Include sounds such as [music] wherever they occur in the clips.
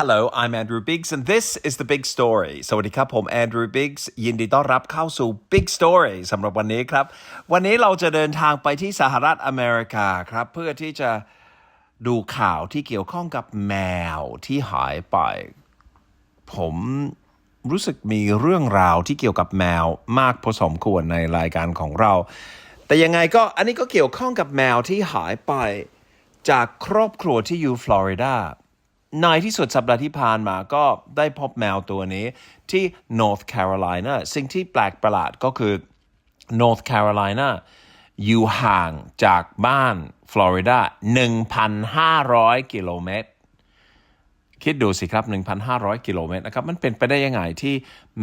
Hello I'm Andrew Biggs and this is the big story สวัสดีครับ ผม Andrew Biggs ยินดีต้อนรับเข้าสู่ Big Story สำหรับวันนี้ครับ วันนี้เราจะเดินทางไปที่สหรัฐอเมริกาครับ เพื่อที่จะดูข่าวที่เกี่ยวข้องกับแมวที่หายไป ผมรู้สึกมีเรื่องราวที่เกี่ยวกับแมวมากพอสมควรในรายการของเรา แต่ยังไงก็อันนี้ก็เกี่ยวข้องกับแมวที่หายไป จากครอบครัวที่อยู่ฟลอริดา ในที่สุดสัปดาห์ที่ผ่านมาก็ได้พบแมวตัวนี้ที่ North Carolina สิ่งที่แปลกประหลาดก็คือ North Carolina อยู่ห่างจากบ้านฟลอริดา 1,500 กิโลเมตร คิดดูสิครับ 1,500 กิโลเมตรนะครับ มันเป็นไปได้ยังไงที่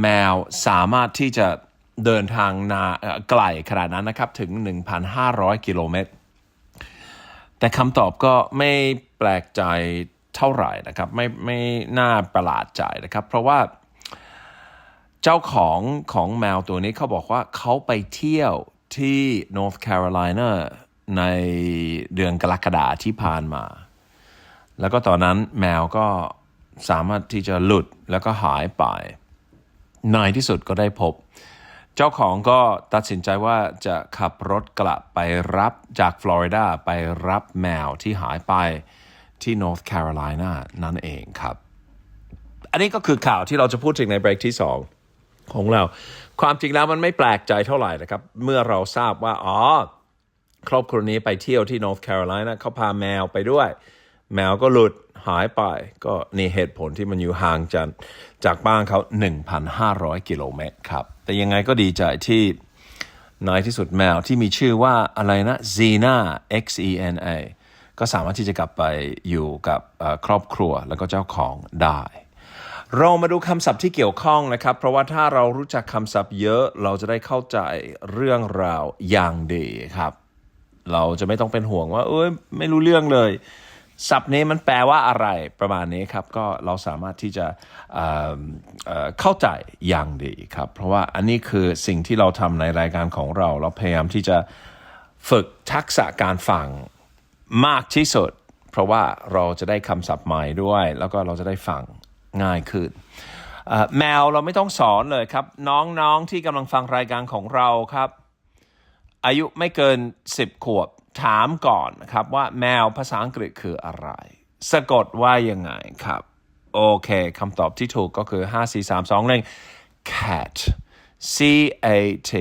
แมวสามารถที่จะเดินทางนาไกลขนาดนั้นนะครับ ถึง 1,500 กิโลเมตร แต่คำตอบก็ไม่แปลกใจ เท่าไหร่นะครับ ไม่ไม่น่าประหลาดใจนะครับ เพราะว่าเจ้าของของแมวตัวนี้เขาบอกว่าเขาไปเที่ยวที่ North Carolina ในเดือนกรกฎาที่ผ่านมา แล้วก็ตอนนั้นแมวก็สามารถที่จะหลุดแล้วก็หายไปในที่สุดก็ได้พบ เจ้าของก็ตัดสินใจว่าจะขับรถกลับไปรับจากฟลอริดาไปรับแมวที่หายไป ที่ North Carolina นั่นเองครับ อันนี้ก็คือข่าวที่เราจะพูดถึงในเบรกที่ 2 ของเรา ความจริงแล้วมันไม่แปลกใจเท่าไหร่นะครับ เมื่อเราทราบว่า อ๋อ ครอบครัวนี้ไปเที่ยวที่ North Carolina เขาพาแมวไปด้วย แมวก็หลุดหายไป ก็นี่เหตุผลที่มันอยู่ห่างจากจากบ้านเขา 1,500 กิโลเมตรครับ แต่ยังไงก็ดีใจที่ในที่สุดแมวที่มีชื่อว่าอะไรนะ Zena X E N A ก็สามารถที่จะกลับไปอยู่กับครอบครัวแล้วก็เจ้าของได้ เรามาดูคำศัพท์ที่เกี่ยวข้องนะครับ เพราะว่าถ้าเรารู้จักคำศัพท์เยอะเราจะได้เข้าใจเรื่องราวอย่างดีครับ เราจะไม่ต้องเป็นห่วงว่า เอ้ยไม่รู้เรื่องเลยศัพท์นี้มันแปลว่าอะไรประมาณนี้ครับ ก็เราสามารถที่จะเเเข้าใจอย่างดีครับ เพราะว่าอันนี้คือสิ่งที่เราทำในรายการของเรา เราพยายามที่จะฝึกทักษะการฟัง มากที่สุด เพราะว่าเราจะได้คำศัพท์ใหม่ด้วย แล้วก็เราจะได้ฟังง่ายขึ้นแมวเราไม่ต้องสอนเลยครับ น้องๆที่กำลังฟังรายการของเราครับ อายุไม่เกิน 10 ขวบถามก่อนนะครับว่าแมวภาษาอังกฤษคืออะไร สะกดว่ายังไงครับ โอเคคำตอบที่ถูกก็คือ 5 4 3 2 1 cat C A T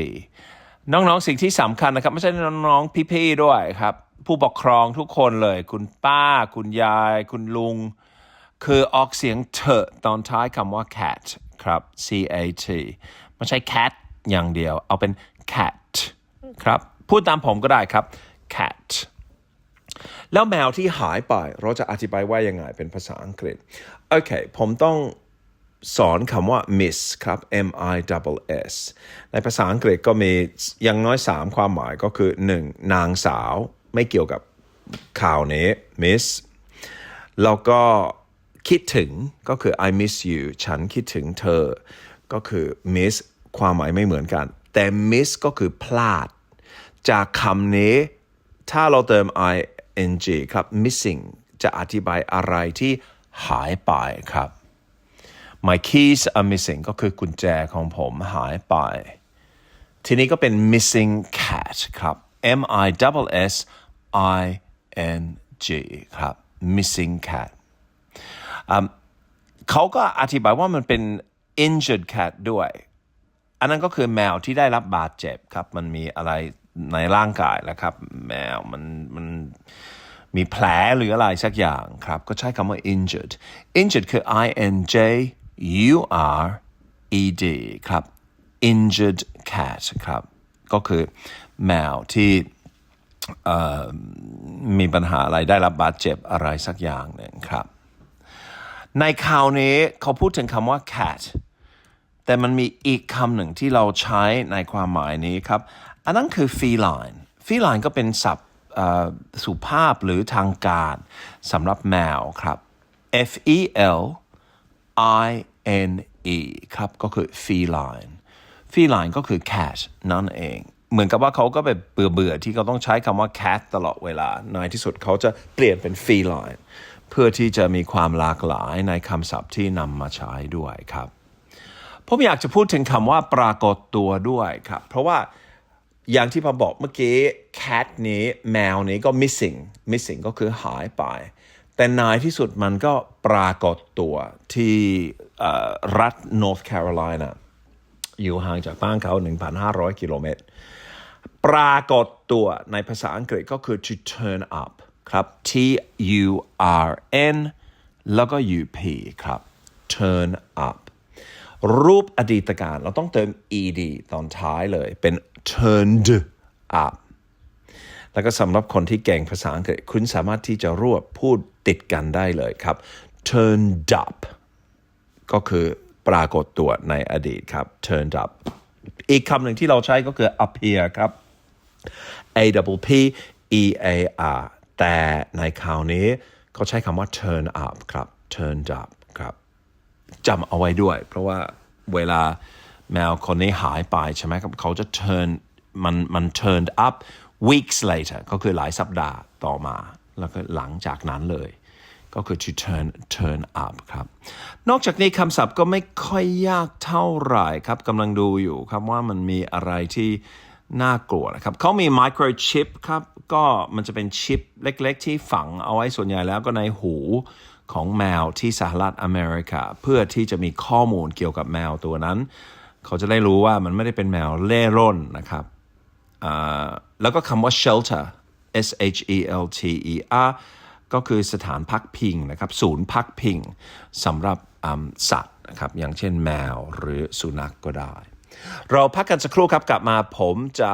น้องๆสิ่งที่สำคัญนะครับ ไม่ใช่น้องๆพี่ๆด้วยครับ ผู้ปกครองทุกคนเลย คุณป้า คุณยาย คุณลุง คือออกเสียงเถอะตอนท้ายคำว่า cat ครับ C A T ไม่ใช่ cat อย่างเดียว เอาเป็น cat ครับ พูดตามผมก็ได้ครับ cat แล้วแมวที่หายไป เราจะอธิบายว่ายังไงเป็นภาษาอังกฤษ โอเค ผมต้องสอนคำว่า miss ครับ M I double S ในภาษาอังกฤษก็มีอย่างน้อย 3 ความหมายก็คือ 1. นางสาว ไม่เกี่ยวกับข่าวนี้ miss แล้วก็คิดถึงก็คือ I miss you ฉันคิดถึงเธอ ก็คือ miss ความหมายไม่เหมือนกัน แต่ miss ก็คือพลาด จากคำนี้ ถ้าเราเติม ing ครับ missing จะอธิบายอะไรที่หายไปครับ my keys are missing ก็คือกุญแจของผมหายไป ทีนี้ก็เป็น missing cat ครับ M I double S I N G ครับ missing cat เขาก็อธิบายว่ามันเป็น injured cat ด้วย อันนั้นก็คือแมวที่ได้รับบาดเจ็บครับ มันมีอะไรในร่างกายแล้วครับ แมวมันมันมีแผลหรืออะไรสักอย่างครับ ก็ใช้คำว่า injured injured คือ I N J U R E D ครับ injured cat ครับ ก็คือ แมวที่มีปัญหาอะไรได้รับบาดเจ็บอะไรสักอย่างหนึ่งครับ ในข่าวนี้เขาพูดถึงคำว่า cat แต่มันมีอีกคำหนึ่งที่เราใช้ในความหมายนี้ครับ อันนั้นคือ feline feline ก็เป็นศัพท์สุภาพหรือทางการสำหรับแมวครับ F E L I N E ครับ ก็คือ feline feline ก็คือ cat นั่นเอง เหมือนกับว่าเขาก็แบบเบื่อเบื่อๆที่เขาต้องใช้คำว่า cat ตลอดเวลา ในที่สุดเขาจะเปลี่ยนเป็น feline เพื่อที่จะมีความหลากหลายในคำศัพท์ที่นำมาใช้ด้วยครับ ผมอยากจะพูดถึงคำว่าปรากฏตัวด้วยครับ เพราะว่าอย่างที่ผมบอกเมื่อกี้ cat นี้แมวนี้ก็ missing missing ก็คือหายไป แต่นายที่สุดมันก็ปรากฏตัวที่รัฐ North Carolina อยู่ห่างจากบ้านเขา 1,500 กิโลเมตร ปรากฏตัวในภาษาอังกฤษก็คือ to turn up ครับ T U R N แล้วก็ U P ครับ turn up รูปอดีตการเราต้องเติม ed ตอนท้ายเลยเป็น turned up แล้วก็สำหรับคนที่เก่งภาษาอังกฤษคุณสามารถที่จะรวบพูดติดกันได้เลยครับ turned up ก็คือปรากฏตัวในอดีตครับ turned up อีกคำหนึ่งที่เราใช้ก็คือ appear ครับ A W P E A R แต่ในคราวนี้เขาใช้คำว่า turn up ครับ turned up ครับจำเอาไว้ด้วย เพราะว่าเวลาแมวคนนี้หายไปใช่ไหมครับเขาจะ turn มันมัน turned up weeks later ก็คือหลายสัปดาห์ต่อมา แล้วก็หลังจากนั้นเลย ก็คือ to turn turn up ครับ นอกจากนี้คำศัพท์ก็ไม่ค่อยยากเท่าไหร่ครับกำลังดูอยู่ครับว่ามันมีอะไรที่ น่ากลัวนะครับเขามี microchip ครับ ก็มันจะเป็นชิปเล็กๆ ที่ฝังเอาไว้ส่วนใหญ่แล้วก็ในหูของแมวที่สหรัฐอเมริกา เพื่อที่จะมีข้อมูลเกี่ยวกับแมวตัวนั้น เขาจะได้รู้ว่ามันไม่ได้เป็นแมวเล่ร่อนนะครับแล้วก็คำว่า shelter S H E L T E R ก็คือสถานพักพิงนะครับศูนย์พักพิงสำหรับสัตว์นะครับอย่างเช่นแมวหรือสุนัขกก็ได้ เราพักกันสักครู่ครับกลับมาผมจะ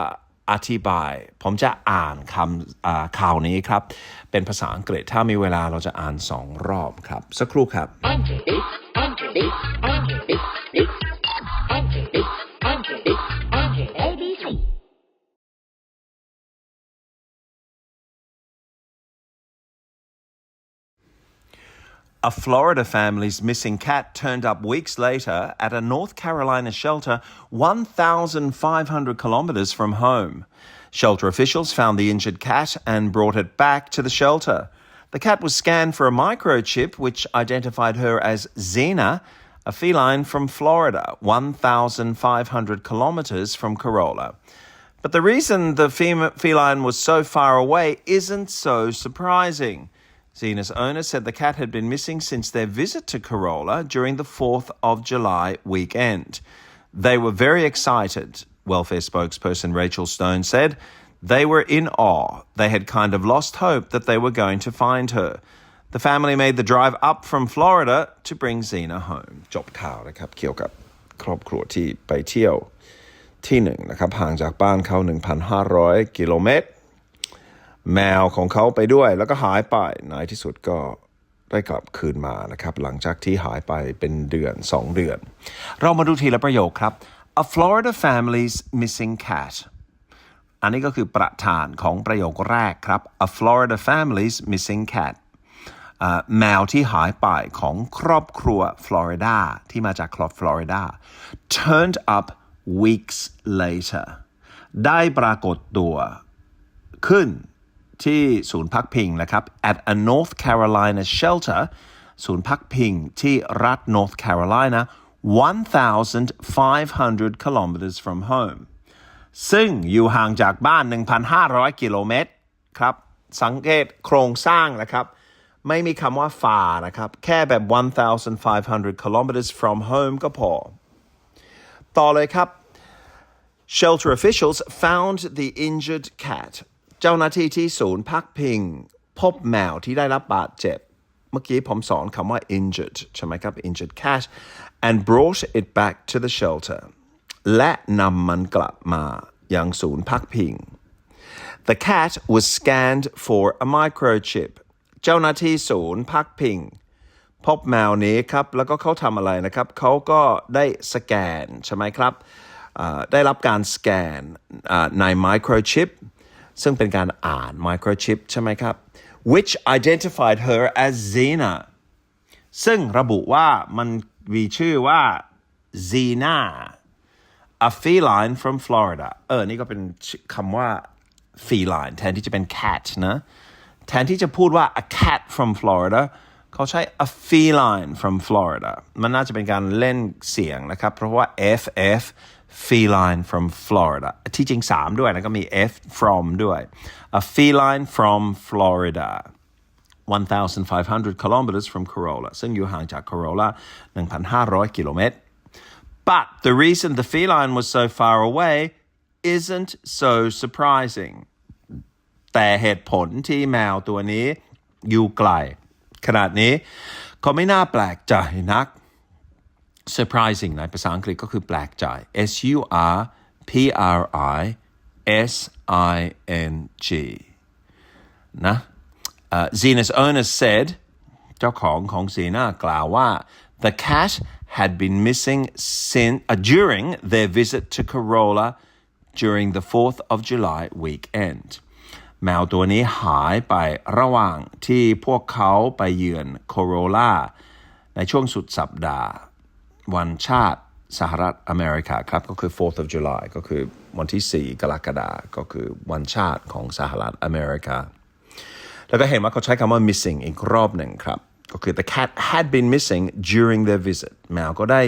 อธิบาย ผมจะอ่านคำข่าวนี้ครับ เป็นภาษาอังกฤษถ้ามีเวลาเราจะอ่านสองรอบครับ สักครู่ครับ A Florida family's missing cat turned up weeks later at a North Carolina shelter 1,500 kilometers from home. Shelter officials found the injured cat and brought it back to the shelter. The cat was scanned for a microchip which identified her as Xena, a feline from Florida, 1,500 kilometers from Corolla. But the reason the feline was so far away isn't so surprising. Zena's owner said the cat had been missing since their visit to Corolla during the 4th of July weekend. They were very excited, welfare spokesperson Rachel Stone said. They were in awe. They had kind of lost hope that they were going to find her. The family made the drive up from Florida to bring Xena home. จบข่าวนะครับเกี่ยวกับครอบครัวที่ไปเที่ยวที่หนึ่งนะครับห่างจากบ้านเขา 1,500 กิโลเมตร แมวของเขาไปด้วย แล้วก็หายไปในที่สุดก็ได้กลับคืนมานะครับ หลังจากที่หายไปเป็นเดือน 2 เดือน เรามาดูทีละประโยคครับ A Florida family's missing cat อันนี้ก็คือประธานของประโยคแรกครับ A Florida family's missing cat แมวที่หายไปของครอบครัวฟลอริดาที่มาจากครอบฟลอริดา turned up weeks later ได้ปรากฏตัวขึ้น ที่ศูนย์พักพิงนะครับ at a North Carolina shelter ศูนย์พักพิงที่รัฐ North Carolina 1,500 kilometers from home ซึ่งอยู่ห่างจากบ้าน 1,500 กิโลเมตรครับ สังเกตโครงสร้างนะครับ ไม่มีคำว่า far นะครับ แค่แบบ 1,500 kilometers from home ก็พอ ต่อเลยครับ Shelter officials found the injured cat เจ้าหน้าที่ที่ศูนย์พักพิง พบแมวที่ได้รับบาดเจ็บ เมื่อกี้ผมสอนคำว่า injured ใช่ไหมครับ injured cat and brought it back to the shelter และนำมันกลับมายังศูนย์พักพิง The cat was scanned for a microchip เจ้าหน้าที่ศูนย์พักพิง พบแมวนี้ครับ แล้วก็เขาทำอะไรนะครับ เขาก็ได้สแกน ใช่ไหมครับ ได้รับการสแกนใน microchip ซึ่งเป็นการอ่าน microchip ใช่ไหมครับ which identified her as Xena ซึ่งระบุว่ามันมีชื่อว่า Xena a feline from Florida เออ นี่ก็เป็นคำว่า feline แทนที่จะเป็น cat นะ แทนที่จะพูดว่า a cat from Florida เขาใช้ a feline from Florida มันน่าจะเป็นการเล่นเสียงนะครับ เพราะว่า FF feline from Florida ที่จริง 3 ด้วยนะก็มี F from ด้วย a feline from Florida 1,500 kilometers from Corolla ซึ่งอยู่ห่างจาก Corolla 1,500 กิโลเมตร But the reason the feline was so far away isn't so surprising แต่เหตุผลที่แมวตัวนี้อยู่ไกล ขนาดนี้ก็ไม่น่าแปลกใจนัก surprising ในภาษาอังกฤษก็คือแปลกใจ S U R P R I S I N G นะ uh, Zena's owner said เจ้าของของ Zena กล่าวว่า the cat had been missing since uh, during their visit to Corolla during the 4th of July weekend แมวตัวนี้หายไประหว่างที่พวกเขาไปเยือนโคโรลาในช่วงสุดสัปดาห์ วันชาติสหรัฐอเมริกาครับก็คือ 4th of July ก็คือวันที่ 4 กรกฎาก็คือวันชาติของสหรัฐอเมริกา แล้วก็เห็นว่าเขาใช้คำว่า missing อีกรอบหนึ่งครับ ก็คือ the cat had been missing during their visit แมวก็ได้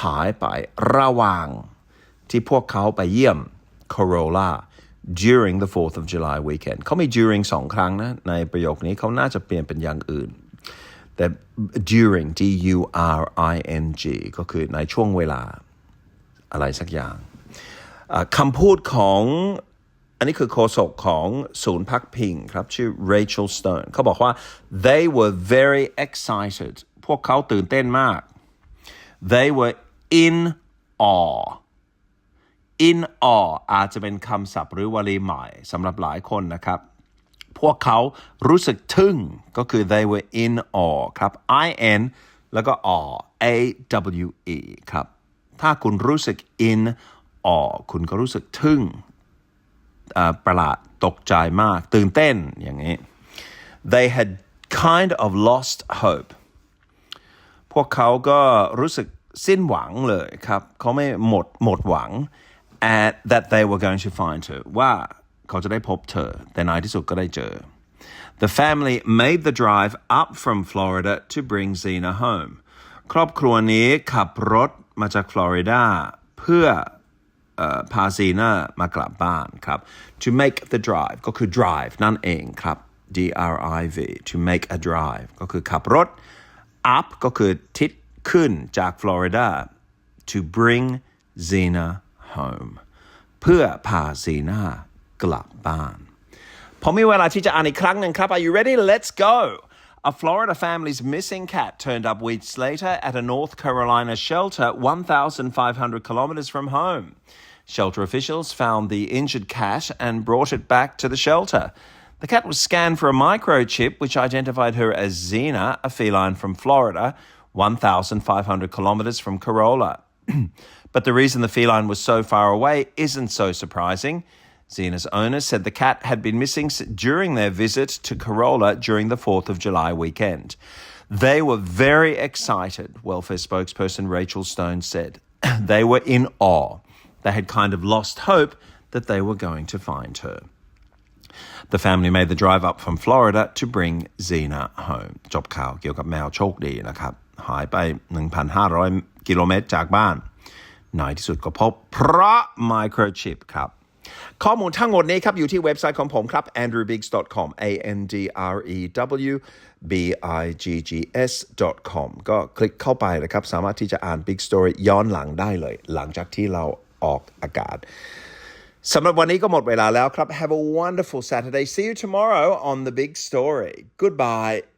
หายไประหว่างที่พวกเขาไปเยี่ยม Corolla during the 4th of July weekend เขามี during สองครั้งนะ ในประโยคนี้เขาน่าจะเปลี่ยนเป็นอย่างอื่น แต่ during D U R I N G ก็คือในช่วงเวลาอะไรสักอย่างคำพูดของอันนี้คือโฆษกของศูนย์พักพิงครับ ชื่อ Rachel Stone เขาบอกว่า they were very excited พวกเขาตื่นเต้นมาก they were in awe in awe อาจจะเป็นคำศัพท์หรือวลีใหม่สำหรับหลายคนนะครับ พวกเขารู้สึกทึ่งก็คือ they were in awe ครับ I N แล้วก็ awe A W E ครับ ถ้าคุณรู้สึก in awe คุณก็รู้สึกทึ่งประหลาดตกใจมาก ตื่นเต้นอย่างนี้ they had kind of lost hope พวกเขาก็รู้สึกสิ้นหวังเลยครับ เขาไม่หมดหมดหวัง and that they were going to find her ว่า เขาจะได้พบเธอ แต่ในที่สุดก็ได้เจอ The family made the drive up from Florida to bring Zena home ครอบครัวนี้ขับรถมาจากฟลอริดาเพื่อเอ่อพาซีน่ามากลับบ้านครับ to make the drive ก็คือ drive นั่นเองครับ D R I V to make a drive ก็คือขับรถ up ก็คือทิศขึ้นจากฟลอริดา to bring Zena home เพื่อพาซีน่า กลับบ้าน ผมมีเวลาที่จะอ่านอีกครั้งหนึ่งครับ Are you ready? Let's go! A Florida family's missing cat turned up weeks later at a North Carolina shelter 1,500 kilometers from home. Shelter officials found the injured cat and brought it back to the shelter. The cat was scanned for a microchip which identified her as Xena, a feline from Florida, 1,500 kilometers from Corolla. [clears throat] but the reason the feline was so far away isn't so surprising. Zena's owner said the cat had been missing s- during their visit to Corolla during the 4th of July weekend. They were very excited, welfare spokesperson Rachel Stone said. [clears throat] they were in awe. They had kind of lost hope that they were going to find her. The family made the drive up from Florida to bring Xena home จบข่าวเกี่ยวกับแมวโชคดีนะครับ หายไป 1,500 กิโลเมตรจากบ้านในที่สุดก็พบเพราะ microchip ครับ ข้อมูลทั้งหมดนี้ครับ อยู่ที่เว็บไซต์ของผมครับ andrewbiggs.com a n d r e w b i g g s com ก็คลิกเข้าไปนะครับ สามารถที่จะอ่าน Big Story ย้อนหลังได้เลย หลังจากที่เราออกอากาศสำหรับวันนี้ก็หมดเวลาแล้วครับ Have a wonderful Saturday. See you tomorrow on The Big Story. Goodbye.